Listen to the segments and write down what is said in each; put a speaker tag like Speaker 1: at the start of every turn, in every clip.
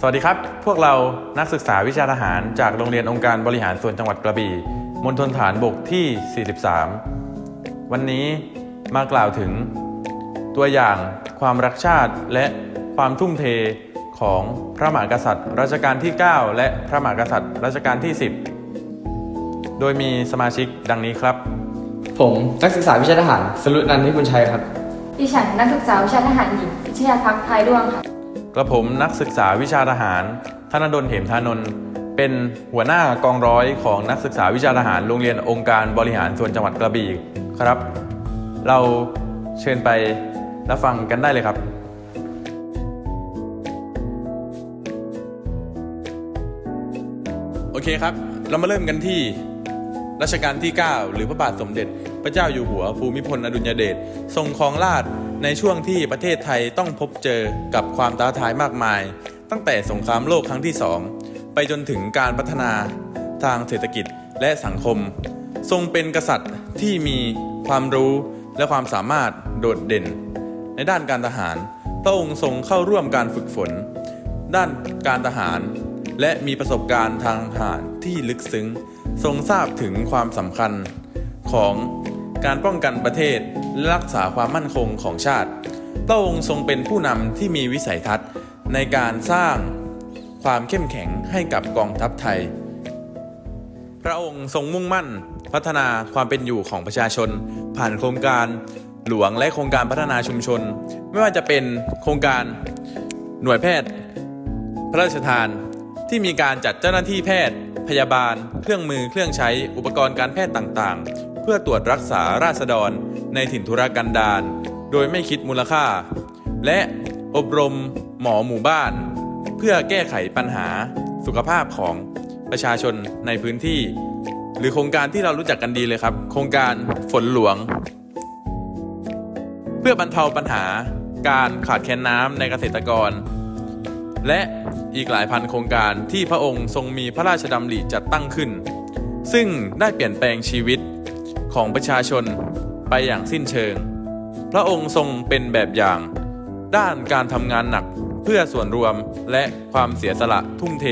Speaker 1: สวัสดีครับ พวกเรานักศึกษาวิชาทหารจากโรงเรียนองค์การบริหารส่วนจังหวัดกระบี่มณฑลฐานบกที่ 43 วันนี้มากล่าวถึง ตัวอย่างความรักชาติและความทุ่มเทของพระมหากษัตริย์รัชกาลที่ 9 และพระมหากษัตริย์รัชกาลที่ 10 โดยมีสมาชิกดังนี้ครับ
Speaker 2: ผมนักศึกษาวิชาทหาร สรุปนันทิกุลชัยครับ
Speaker 3: ดิฉันนักศึกษาวิชาทหารหญิงพิชยาพักพายด้วงค่ะ
Speaker 1: กระผมนักศึกษาวิชาทหาร ธนดลเหมธานนท์เป็นหัวหน้ากองร้อยของนักศึกษาวิชาทหารโรงเรียนองค์การบริหารส่วนจังหวัดกระบี่ครับ เราเชิญไปรับฟังกันได้เลยครับ โอเคครับ เรามาเริ่มกันที่รัชกาลที่ 9 หรือพระบาทสมเด็จ พระเจ้าอยู่หัวภูมิพลอดุลยเดชทรงครองราชในช่วงที่ประเทศไทยต้องพบเจอกับความท้าทายมากมาย ตั้งแต่สงครามโลกครั้งที่สองไปจนถึงการพัฒนาทางเศรษฐกิจและสังคม ทรงเป็นกษัตริย์ที่มีความรู้และความสามารถโดดเด่น ในด้านการทหาร พระองค์ทรงเข้าร่วมการฝึกฝน ด้านการทหาร และมีประสบการณ์ทางทหารที่ลึกซึ้ง ทรงทราบถึงความสำคัญของ การป้องกันประเทศและรักษาความมั่นคงของชาติ พระองค์ทรงเป็นผู้นำที่มีวิสัยทัศน์ในการสร้างความเข้มแข็งให้กับกองทัพไทย พระองค์ทรงมุ่งมั่น พัฒนาความเป็นอยู่ของประชาชน ผ่านโครงการหลวงและโครงการพัฒนาชุมชน ไม่ว่าจะเป็นโครงการหน่วยแพทย์ พระราชทานที่มีการจัดเจ้าหน้าที่แพทย์ พยาบาล เครื่องมือเครื่องใช้อุปกรณ์การแพทย์ต่างๆ พื่อตรวจรักษาราษฎรในถิ่นธุรกันดารโดยไม่คิดมูลค่า และอบรมหมอหมู่บ้าน เพื่อแก้ไขปัญหาสุขภาพของประชาชนในพื้นที่ หรือโครงการที่เรารู้จักกันดีเลยครับ โครงการฝนหลวง เพื่อบรรเทาปัญหาการขาดแคลนน้ำในเกษตรกร และอีกหลายพันโครงการที่พระองค์ทรงมีพระราชดำริจัดตั้งขึ้น ซึ่งได้เปลี่ยนแปลงชีวิต ของประชาชนไปอย่างสิ้นเชิง พระองค์ทรงเป็นแบบอย่าง ด้านการทำงานหนักเพื่อส่วนรวมและความเสียสละทุ่มเท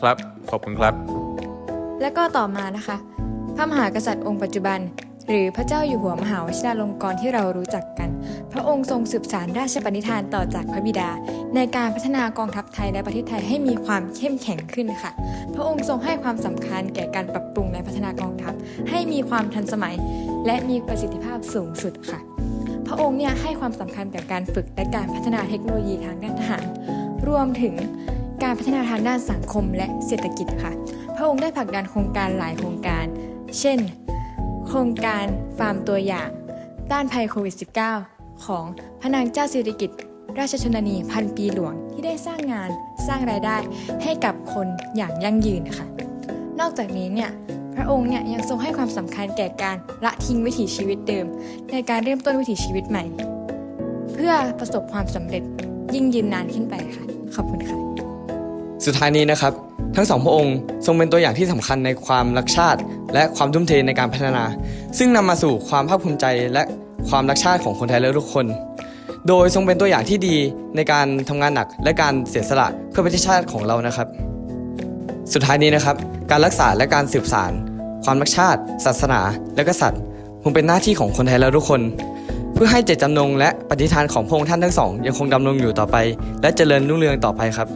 Speaker 1: ครับ ขอบคุณครับ
Speaker 3: และก็ต่อมานะคะ พระมหากษัตริย์องค์ปัจจุบัน หรือพระเจ้าอยู่หัวมหาวชิราลงกรณ์ที่เรารู้จักกัน พระองค์ทรงสืบสานราชปณิธานต่อจากพระบิดา ในการพัฒนากองทัพไทยและประเทศไทยให้มีความเข้มแข็งขึ้นค่ะ พระองค์ทรงให้ความสำคัญแก่การปรับปรุงและพัฒนากองทัพ ให้มีความทันสมัย และมีประสิทธิภาพสูงสุดค่ะ พระองค์เนี่ยให้ความสำคัญกับการฝึกและการพัฒนาเทคโนโลยีทางด้านทหาร รวมถึงการพัฒนาทางด้านสังคมและเศรษฐกิจค่ะ พระองค์ได้ผลักดันโครงการหลายโครงการ เช่น โครงการฟาร์มตัวอย่างต้านภัยโควิด -19 ของพระนางเจ้าสิริกิติ์ราชชนนีพันปีหลวงที่ได้สร้างงานสร้างรายได้ให้กับคนอย่างยั่งยืนค่ะนอกจากนี้เนี่ยพระองค์เนี่ยยังทรงให้ความสำคัญแก่การละทิ้งวิถีชีวิตเดิม ในการเริ่มต้นวิถีชีวิตใหม่ เพื่อประสบความสำเร็จยิ่งยืนนานขึ้นไปค่ะขอบคุณค่ะ
Speaker 2: สุดท้ายนี้นะครับ ทั้งสองพระองค์ทรงเป็นตัวอย่างที่สำคัญในความรักชาติ และความทุ่มเทในการพัฒนา ซึ่งนำมาสู่ความภาคภูมิใจและ ความรักชาติของคนไทยและทุกคน โดยทรงเป็นตัวอย่างที่ดีในการทำงานหนักและการเสียสละเพื่อประเทศชาติของเรานะครับ สุดท้ายนี้นะครับ การรักษาและการสืบสานความรักชาติ ศาสนา และกษัตริย์คงเป็นหน้าที่ของคนไทยและทุกคน เพื่อให้เจตจำนงและปฏิฐานของพระองค์ท่านทั้งสองยังคงดำรงอยู่ต่อไป และเจริญรุ่งเรืองต่อไปครับ